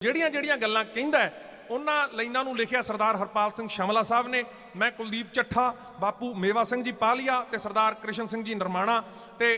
ਜਿਹੜੀਆਂ ਜਿਹੜੀਆਂ ਗੱਲਾਂ ਕਹਿੰਦਾ ਉਹਨਾਂ ਲਾਈਨਾਂ ਨੂੰ ਲਿਖਿਆ ਸਰਦਾਰ ਹਰਪਾਲ ਸਿੰਘ ਸ਼ਮਲਾ ਸਾਹਿਬ ਨੇ। ਮੈਂ ਕੁਲਦੀਪ ਚੱਠਾ, ਬਾਪੂ ਮੇਵਾ ਸਿੰਘ ਜੀ ਪਾਲੀਆ ਤੇ ਸਰਦਾਰ ਕ੍ਰਿਸ਼ਨ ਸਿੰਘ ਜੀ ਨਰਮਾਣਾ ਤੇ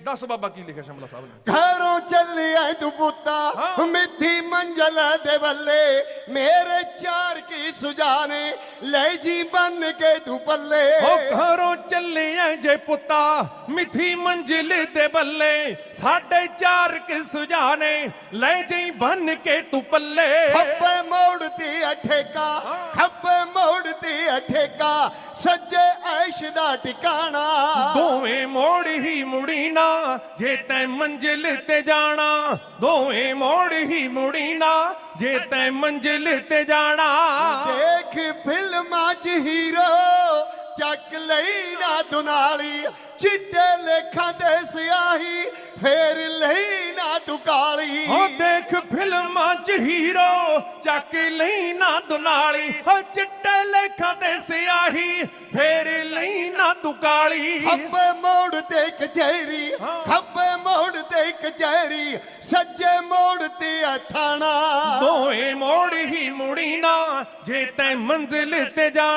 ਦੱਸ ਬਾਬਾ ਕੀ ਲਿਖਿਆ ਸ਼ਮਲਾ ਸਾਹਿਬ ਨੇ? ਘਰੋਂ ਚੱਲਿਆ ਤੂੰ ਪੁੱਤਾ ਹਾਂ। ਮਿੱਠੀ ਮੰਜ਼ਲ ਦੇ ਬੱਲੇ ਮੇਰੇ ਚਾਰ ਕੀ ਸੁਜਾਨੇ ਲੈ ਜੀ ਬਨ ਕੇ ਤੂੰ ਪੱਲੇ। ਓ ਘਰੋਂ ਚੱਲਿਆ ਜੇ ਪੁੱਤਾ ਮਿੱਠੀ ਮੰਜ਼ਿਲ ਤੇ ਬੱਲੇ ਸਾਡੇ ਚਾਰ ਕਿ ਸੁਜਾਨੇ ਲੈ ਜਈ ਬੰਨ ਕੇ ਤੂੰ ਪੱਲੇ। ਖੱਬੇ ਮੋੜਦੀ ਅਠੇਕਾ ਖੱਬੇ ਮੋੜਦੀ ਅਠੇਕਾ ਸੱਜੇ ਐਸ਼ ਦਾ ਟਿਕਾਣਾ। ਦੋਵੇਂ ਮੋੜ ਹੀ ਮੁੜੀ ਨਾ ਜੇ ਤੈ ਮੰਜ਼ਿਲ ਤੇ ਜਾਣਾ। ਦੋਵੇਂ ਮੋੜ ਹੀ ਮੁੜੀ ਨਾ ਜੇ ਤੈ ਮੰਜ਼ਿਲ ਤੇ ਜਾਣਾ। ਦੇਖ ਫਿਲਮਾਂ 'ਚ ਹੀਰੋ ਚੱਕ ਲਈ ਨਾ ਦੁਨਾਲੀ ਚਿੱਟੇ ਲੇਖਾਂ ਦੇ ਸਿਆਹੀ ਫੇਰ ਲਈ ਨਾ ਤੂੰ ਕਾਲੀ ਹੋ। ਦੇਖ ਫਿਲਮਾਂ 'ਚ ਹੀਰੋ ਚੱਕ ਲਈ ਨਾ ਦੁਨਾਲੀ ਹੋ। ਚਿੱਟੇ ਲੇਖਾਂ ਤੇ ਸਿਆਹੀ ਫੇਰ ਲਈ ਨਾ ਤੂੰ ਕਾਲੀ ਖੱਬੇ ਮੋੜ ਤੇ ਕਚਹਿਰੀ ਖੱਬੇ ਮੋੜ ਤੇ ਕਚਹਿਰੀ ਸੱਜੇ ਮੋੜ ਤੇ ਥਾਣਾ ਦੋਵੇਂ ਮੋੜ ਹੀ ਮੁੜੀ ਨਾ ਜੇ ਤੈ ਮੰਜ਼ਿਲ ਤੇ ਦੋਵੇਂ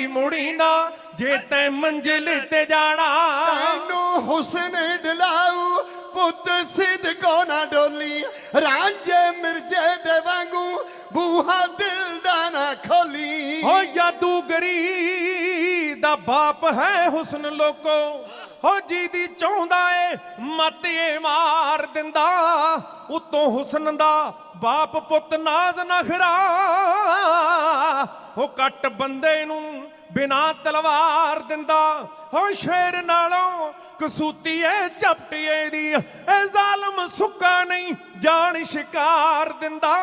ਹੀ ਮੁੜੀ ਨਾ ਜੇ ਤੈ ਮੰਜ਼ਿਲ ਤੇ ਜਾਣਾ। ਤੈਨੂੰ ਹੁਸਨ ਡਲਾਉ ਪੁੱਤ ਸਿੱਧ ਕੋ ਨਾ ਡੋਲੀ। ਰਾਂਝੇ ਮਿਰਜੇ ਦੇ ਵਾਂਗੂ ਬੂਹਾ ਦਿਲ ਦਾ ਨਾ ਖੋਲੀ। ਹੋ ਜਾਦੂਗਰੀ ਦਾ ਬਾਪ ਹੈ ਹੁਸਨ ਲੋਕੋ। ਹੋ ਜੀ ਦੀ ਚਾਹੁੰਦਾ ਏ, ਮੱਤ ਮਾਰ ਦਿੰਦਾ। ਉਤੋਂ ਹੁਸਨ ਦਾ ਬਾਪ ਪੁੱਤ ਨਾਜ਼ ਨਖਰਾ। ਹੋ ਕੱਟ ਬੰਦੇ ਨੂੰ ਬਿਨਾ ਤਲਵਾਰ ਦਿੰਦਾ। ਹੋ ਸ਼ੇਰ ਨਾਲੋਂ ਕਸੂਤੀ ਏ, ਝਪਟੀਏ ਦੀ। ਇਹ ਜ਼ਾਲਮ ਸੁੱਕਾ ਨਹੀਂ ਜਾਣ ਸ਼ਿਕਾਰ ਦਿੰਦਾ।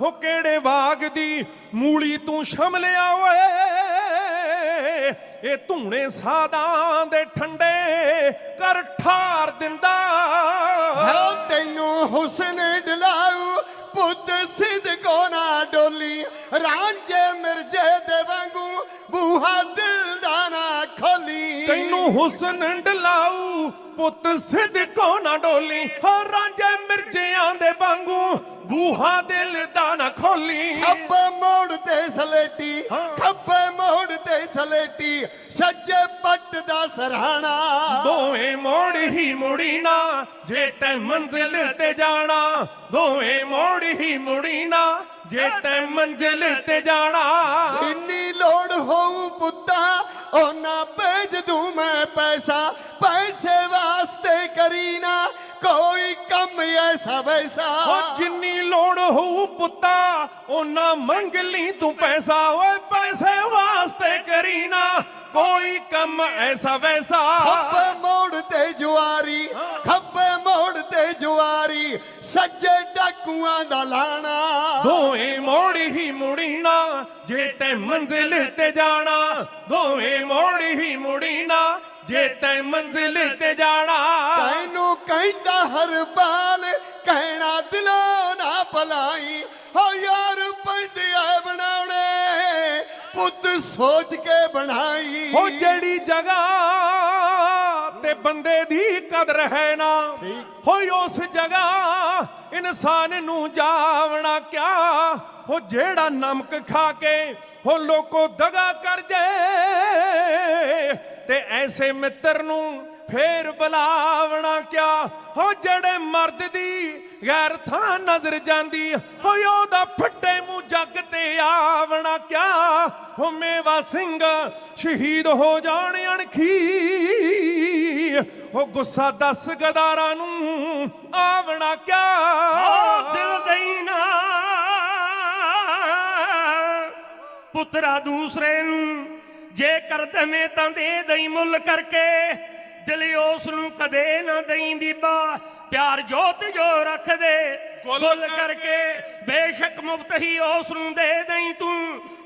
ਹੋ ਕਿਹੜੇ ਬਾਗ ਦੀ ਮੂਲੀ ਤੂੰ ਸ਼ਮਲਿਆ ਓਏ? ਇਹ ਧੂਣੇ ਸਾਦਾਂ ਦੇ ਠੰਡੇ ਕਰ ਠਾਰ ਦਿੰਦਾ। ਹੈ ਤੈਨੂੰ ਹੁਸਨ ਡਲਾਉ ਪੁੱਤ ਸਿੱਧ ਕੋ ਨਾ ਡੋਲੀ। ਰਾਂਝੇ ਮਿਰਜੇ ਦੇ ਵਾਂਗੂ ਬੂਹਾ ਦਿਲ ਦਾ ਨਾ ਖੋਲੀ। ਤੈਨੂੰ ਹੁਸਨ ਡਲਾਉ ਪੁੱਤ ਸਿੱਧਕੋ ਨਾ ਡੋਲੀ? ਹੋ ਰਾਂਝੇ ਮਿਰਜਿਆਂ ਦੇ ਵਾਂਗੂ ਬੂਹਾ ਦਿਲ ਦਾ ਨਾ ਖੋਲੀ। ਖੱਬੇ ਮੋੜ ਤੇ ਸਲੇਟੀ। ਖੱਬੇ ਮੋੜ ਤੇ ਸਲੇਟੀ ਸੱਜੇ ਪੱਟ ਦਾ ਸਰਹਾਣਾ ਦੋਵੇਂ ਮੋੜ ਹੀ ਮੁੜੀ ਨਾ ਜੇ ਤੈ ਮੰਜ਼ਿਲ ਤੇ ਜਾਣਾ। ਦੋਵੇਂ ਮੋੜ ਹੀ ਮੁੜੀ ਨਾ ਜੇ ਤੈ ਮੰਜ਼ਿਲ ਤੇ ਜਾਣਾ। ਜਿੰਨੀ ਲੋੜ ਹੋਊ ਪੁੱਤਾ ਉਹਨਾਂ ਭੇਜ ਦੂੰ ਮੈਂ ਪੈਸਾ ਪੈਸੇ ਵਾਸਤੇ ਕਰੀ ਨਾ ਕੋਈ ਕੰਮ ਐਸਾ ਵੈਸਾ। ਉਹ ਜਿੰਨੀ ਲੋੜ ਹੋਊ ਪੁੱਤਾ ਉਹਨਾਂ ਮੰਗ ਲਈ ਤੂੰ ਪੈਸਾ ਓਏ ਪੈਸੇ ਵਾਸਤੇ ਕਰੀ ਨਾ ਕੋਈ ਕੰਮ ਐਸਾ ਵੈਸਾ। ਖੱਬੇ ਮੋੜ ਤੇ ਜੁਆਰੀ ਜੁਆਰੀ ਸੱਜੇ ਡਾਕੂਆਂ ਦਾ ਲਾਣਾ। ਦੋਵੇਂ ਮੋੜ ਹੀ ਮੁੜੀ ਨਾ ਜੇ ਤੈ ਮੰਜ਼ਿਲ ਤੇ ਜਾਣਾ। ਦੋਵੇਂ ਮੋੜ ਹੀ ਮੁੜੀ ਨਾ ਜੇ ਤੈ ਮੰਜ਼ਿਲ ਤੇ ਜਾਣਾ। ਤੈਨੂੰ ਕਹਿੰਦਾ ਹਰ ਬਾਲ ਕਹਿਣਾ ਦਿਲੋਂ ਨਾ ਭਲਾਈ। ਹੋ ਯਾਰ ਪੈਂਦੇ ਆ ਬਣਾਉਣੇ ਪੁੱਤ ਸੋਚ ਕੇ ਬਣਾਈ। ਉਹ ਜਿਹੜੀ ਜਗ੍ਹਾ ਬੰਦੇ ਦੀ ਕਦਰ ਹੈ ਨਾ। ਹੋਈ ਉਸ ਜਗ੍ਹਾ ਇਨਸਾਨ ਨੂੰ ਜਾਵਣਾ ਕਿਆ। ਉਹ ਜਿਹੜਾ ਨਮਕ ਖਾ ਕੇ ਉਹ ਲੋਕੋ ਦਗਾ ਕਰ ਜੇ। ਤੇ ਐਸੇ ਮਿੱਤਰ ਨੂੰ ਫੇਰ ਬੁਲਾਵਣਾ ਕਿਆ। ਹੋ ਜਿਹੜੇ ਮਰਦ ਦੀ ਗੈਰ ਥਾਂ ਨਜ਼ਰ ਜਾਂਦੀ ਹੋਇ ਉਹਦਾ ਫੱਟੇ ਮੂੰਹ ਜੱਗ ਤੇ ਆਵਣਾ ਕਿਆ। ਹੋ ਮੇਵਾ ਸਿੰਘ ਸ਼ਹੀਦ ਹੋ ਜਾਣ ਅਣਖੀ। ਹੋ ਗੁੱਸਾ ਦੱਸ ਗਦਾਰਾਂ ਨੂੰ ਆਵਣਾ ਕਿਆ? ਦਿਲ ਦੇਈਨਾ ਪੁੱਤਰਾ ਦੂਸਰੇ ਨੂੰ ਜੇ ਕਰ ਦਵੇਂ ਤਾਂ ਦੇ ਦਈ ਮੁੱਲ ਕਰਕੇ। ਦਿਲ ਉਸ ਨੂੰ ਕਦੇ ਨਾ ਦਈ ਬੀਬਾ ਪਿਆਰ ਜੋਤ ਜੋ ਰੱਖ ਦੇ। ਗੁੱਲ ਕਰਕੇ ਬੇਸ਼ੱਕ ਮੁਫਤ ਹੀ ਉਸ ਨੂੰ ਦੇ ਦਈ ਤੂੰ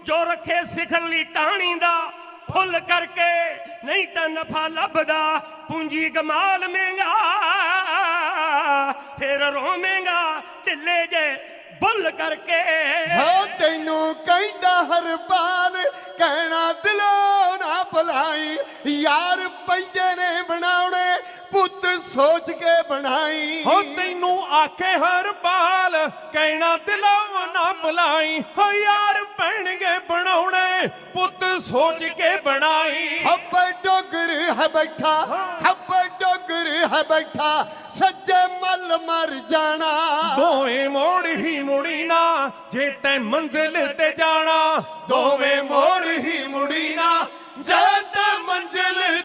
ਜੋ ਰੱਖੇ ਸਿਖਰ ਲਈ ਟਾਣੀ ਦਾ। ਫੁੱਲ ਕਰਕੇ ਨਹੀਂ ਤਾਂ ਨਫਾ ਲੱਭਦਾ ਪੂੰਜੀ ਕਮਾਲ ਮਹਿੰਗਾ ਫਿਰ ਰੋਵੇਂਗਾ ਢਿੱਲੇ ਜੇ ਬੁੱਲ ਕਰਕੇ। ਹੋ ਤੈਨੂੰ ਕਹਿੰਦਾ ਹਰ ਬਾਲ ਕਹਿਣਾ ਦਿਲੋਂ ਨਾ ਭਲਾਈ ਯਾਰ ਪੈਂਦੇ ਨੇ ਬਣਾਉਣੇ ਪੁੱਤ ਸੋਚ ਕੇ ਬਣਾਈ। ਹੋ ਤੈਨੂੰ ਆਖੇ ਹਰ ਬਾਲ ਕਹਿਣਾ ਦਿਲੋਂ ਨਾ ਭੁਲਾਈ ਹੋ ਯਾਰ ਪੈਣਗੇ ਪੁੱਤ ਸੋਚ ਕੇ ਬਣਾਈ। ਖੱਬੇ ਡੋਗਰ ਹੈ ਬੈਠਾ ਖੱਬੇ ਡੋਗਰ ਹੈ ਬੈਠਾ ਸੱਜੇ ਮੱਲ ਮਰ ਜਾਣਾ। ਦੋਵੇਂ ਮੋੜ ਹੀ ਮੁੜੀ ਨਾ ਜੇ ਤੈ ਮੰਜ਼ਿਲ ਤੇ ਜਾਣਾ। ਦੋਵੇਂ ਮੋੜ ਹੀ ਮੁੜੀ ਨਾ